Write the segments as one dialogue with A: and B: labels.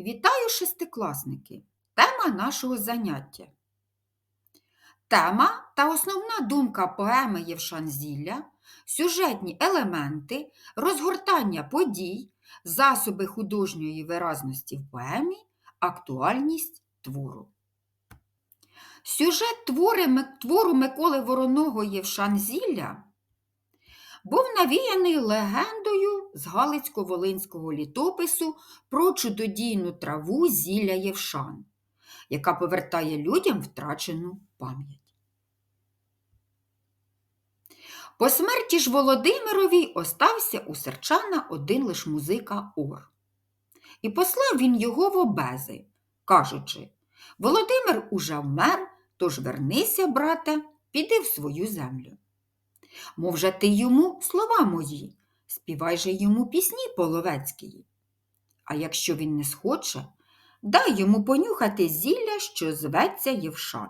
A: Вітаю шестикласники! Тема нашого заняття. Тема та основна думка поеми Євшанзілля, сюжетні елементи, розгортання подій, засоби художньої виразності в поемі, актуальність твору. Сюжет твору Миколи Вороного Євшанзілля був навіяний легендою з Галицько-Волинського літопису про чудодійну траву зілля Євшан, яка повертає людям втрачену пам'ять. По смерті ж Володимировій остався у Серчана один лиш музика Ор. І послав він його в обези, кажучи Володимир уже вмер, тож вернися, брате, піди в свою землю. Мов же ти йому слова мої, співай же йому пісні половецькі. А якщо він не схоче, дай йому понюхати зілля, що зветься Євшан.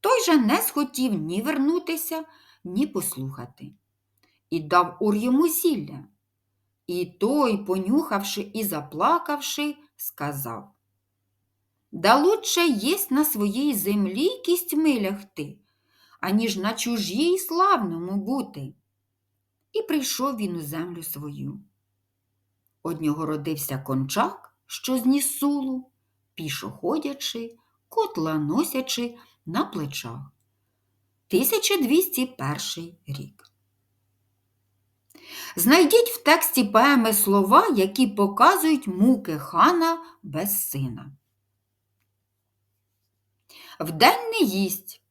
A: Той же не схотів ні вернутися, ні послухати. І дав ур йому зілля. І той, понюхавши і заплакавши, сказав Да лучше єсть на своїй землі кістьми лягти, аніж на чужій славному бути. І прийшов він у землю свою. Од нього родився кончак, що зніс сулу, пішо ходячи, котла носячи на плечах. 1201 рік. Знайдіть в тексті поеми слова, які показують муки хана без сина. Вдень не їсть,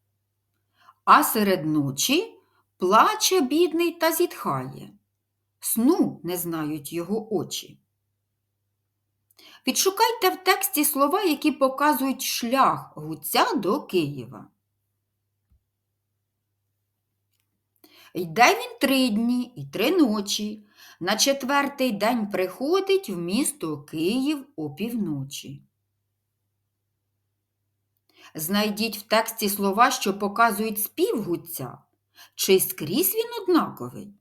A: а серед ночі плаче бідний та зітхає. Сну не знають його очі. Підшукайте в тексті слова, які показують шлях гуця до Києва. Йде він три дні і три ночі. На четвертий день приходить в місто Київ опівночі. Знайдіть в тексті слова, що показують спів гуця, чи скрізь він однаковий.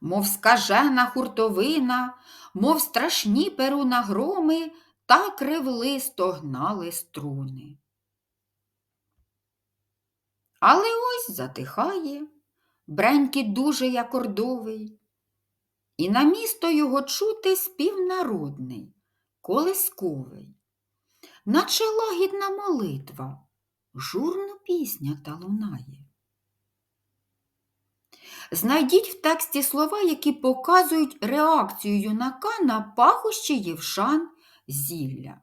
A: Мов скажена хуртовина, мов страшні перуна громи, так ревли стогнали струни. Але ось затихає, бренькіт дуже як ордовий, і на місто його чути спів народний, колисковий, наче лагідна молитва, журно пісня та лунає. Знайдіть в тексті слова, які показують реакцію юнака на пахощі Євшан зілля.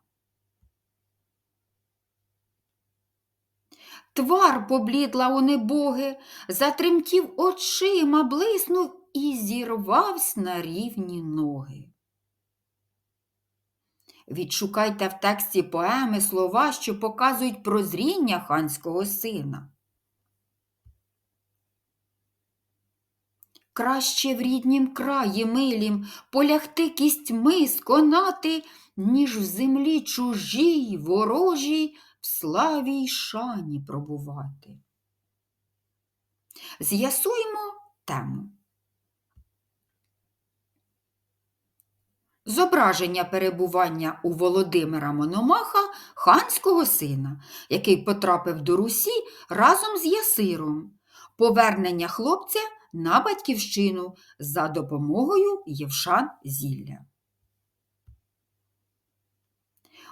A: Твар поблідла у небоги, затремтів очима, блиснув і зірвався на рівні ноги. Відшукайте в тексті поеми слова, що показують прозріння ханського сина. Краще в ріднім краї милім полягти кістьми сконати, ніж в землі чужій, ворожій, в славі й шані пробувати. З'ясуємо тему. Зображення перебування у Володимира Мономаха ханського сина, який потрапив до Русі разом з Ясиром, повернення хлопця на батьківщину за допомогою Євшан Зілля.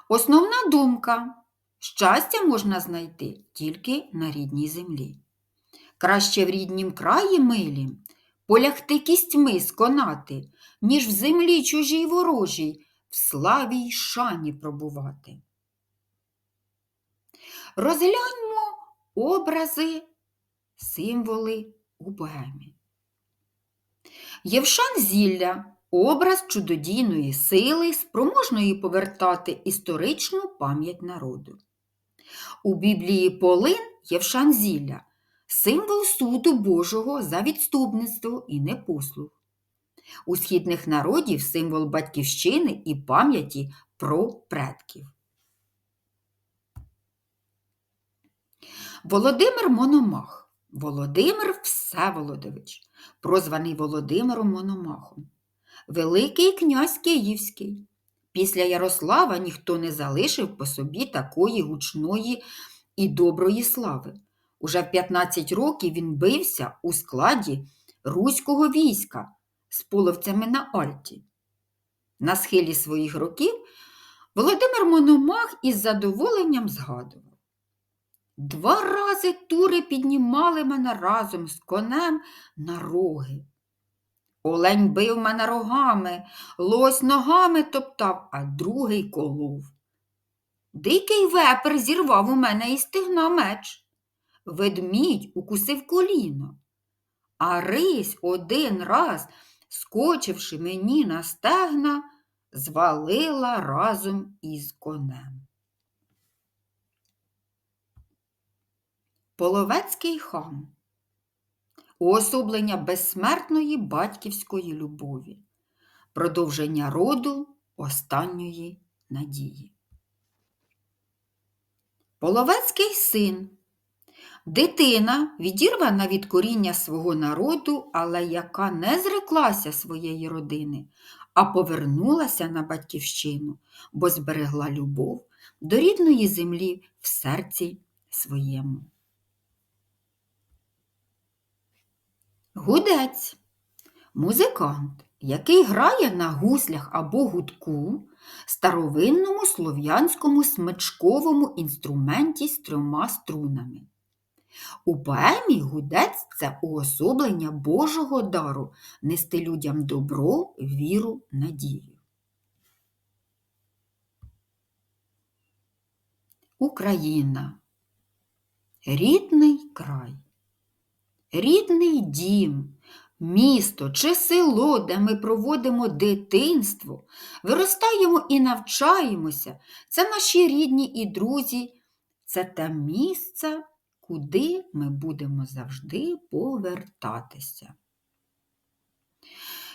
A: Основна думка щастя можна знайти тільки на рідній землі. Краще в ріднім краї милі полягти кістьми сконати, ніж в землі чужій ворожій, в славі й шані пробувати. Розгляньмо образи, символи у поемі. Євшан зілля образ чудодійної сили, спроможної повертати історичну пам'ять народу. У Біблії Полин Євшан зілля символ суду Божого за відступництво і непослух. У східних народів символ батьківщини і пам'яті про предків. Володимир Мономах. Володимир Всеволодович, прозваний Володимиром Мономахом. Великий князь Київський. Після Ярослава ніхто не залишив по собі такої гучної і доброї слави. Уже в 15 років він бився у складі руського війська з половцями на Альті. На схилі своїх років Володимир Мономах із задоволенням згадував. Два рази тури піднімали мене разом з конем на роги. Олень бив мене рогами, лось ногами топтав, а другий колов. Дикий вепер зірвав у мене із стигна меч. Ведмідь укусив коліно, а рись один раз, скочивши мені на стегна, звалила разом із конем. Половецький хан уособлення безсмертної батьківської любові, продовження роду останньої надії. Половецький син дитина, відірвана від коріння свого народу, але яка не зреклася своєї родини, а повернулася на батьківщину, бо зберегла любов до рідної землі в серці своєму. Гудець музикант, який грає на гуслях або гудку, старовинному слов'янському смичковому інструменті з трьома струнами. У поемі гудець це уособлення Божого дару нести людям добро, віру, надію. Україна. Рідний край. Рідний дім, місто чи село, де ми проводимо дитинство, виростаємо і навчаємося, це наші рідні і друзі, це те місце, куди ми будемо завжди повертатися.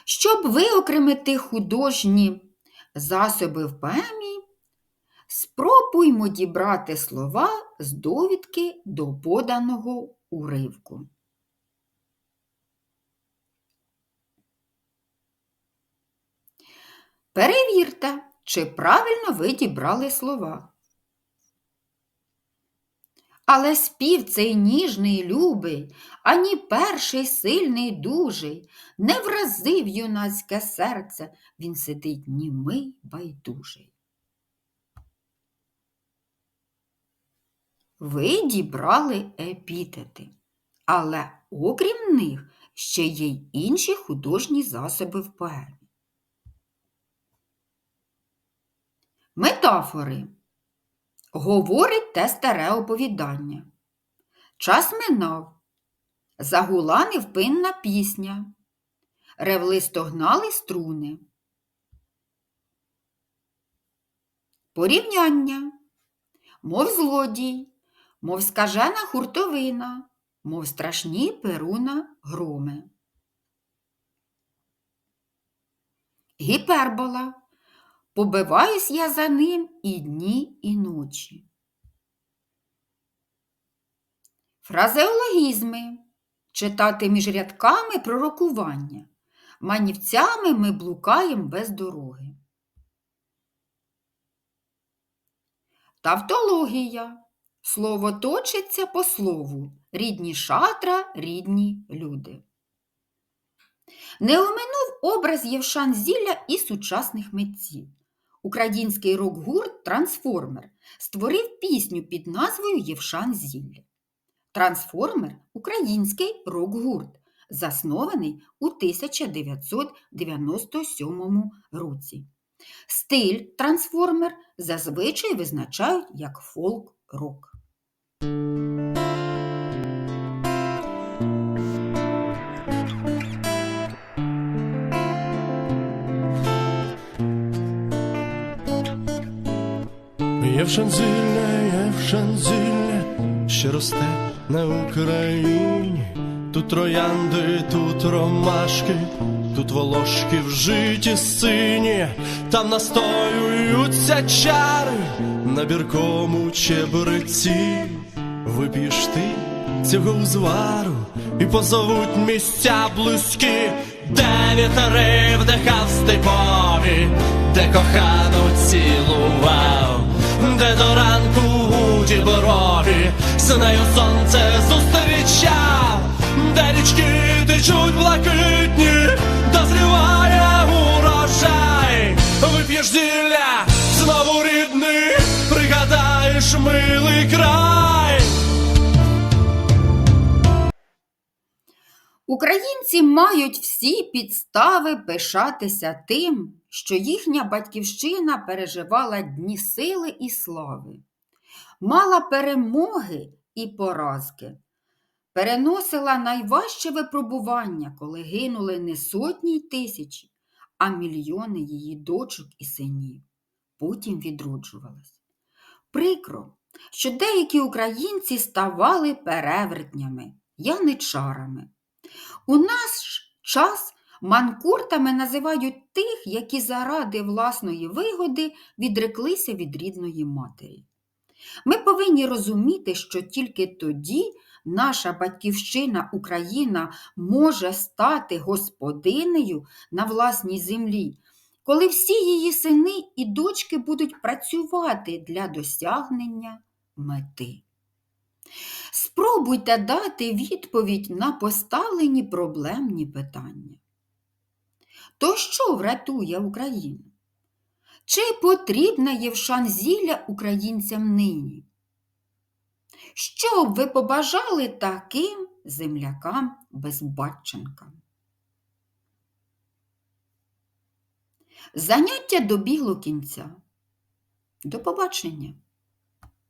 A: Щоб виокремити художні засоби в поемі, спробуймо дібрати слова з довідки до поданого уривку. Перевірте, чи правильно ви дібрали слова. Але спів цей ніжний любий, ані перший сильний дужий, не вразив юнацьке серце, він сидить німий байдужий. Ви дібрали епітети, але окрім них ще є й інші художні засоби в поемі. Метафори. Говорить те старе оповідання. Час минав. Загула невпинна пісня. Ревли стогнали струни. Порівняння. Мов злодій, мов скажена хуртовина, мов страшні перуна громи. Гіпербола. Побиваюсь я за ним і дні, і ночі. Фразеологізми читати між рядками пророкування. Манівцями ми блукаємо без дороги. Тавтологія. Слово точиться по слову. Рідні шатра, рідні люди. Не оминув образ Євшан Зілля і сучасних митців. Український рок-гурт Трансформер створив пісню під назвою Євшан Зілля. Трансформер український рок-гурт, заснований у 1997 році. Стиль трансформер зазвичай визначають як фолк-рок.
B: Євшанзілля, Євшанзілля, що росте на Україні, тут троянди, тут ромашки, тут волошки в житті сині, там настоюються чари на біркому чебреці. Вип'єш ти цього узвару і позовуть місця близькі де вітери вдихав степові, де кохану цілував, де до ранку у діборові. З нею сонце зустрічав, де річки течуть блакитні, дозріває урожай, вип'єш зілля, знову рідний, пригадаєш милий край.
A: Українці мають всі підстави пишатися тим, що їхня батьківщина переживала дні сили і слави, мала перемоги і поразки, переносила найважче випробування, коли гинули не сотні й тисячі, а мільйони її дочок і синів. Потім відроджувалась. Прикро, що деякі українці ставали перевертнями, яничарами. У наш час манкуртами називають тих, які заради власної вигоди відреклися від рідної матері. Ми повинні розуміти, що тільки тоді наша батьківщина Україна може стати господинею на власній землі, коли всі її сини і дочки будуть працювати для досягнення мети. Спробуйте дати відповідь на поставлені проблемні питання. То що врятує Україну? Чи потрібна Євшан зілля українцям нині? Що б ви побажали таким землякам безбатченкам? Заняття добігло кінця. До побачення!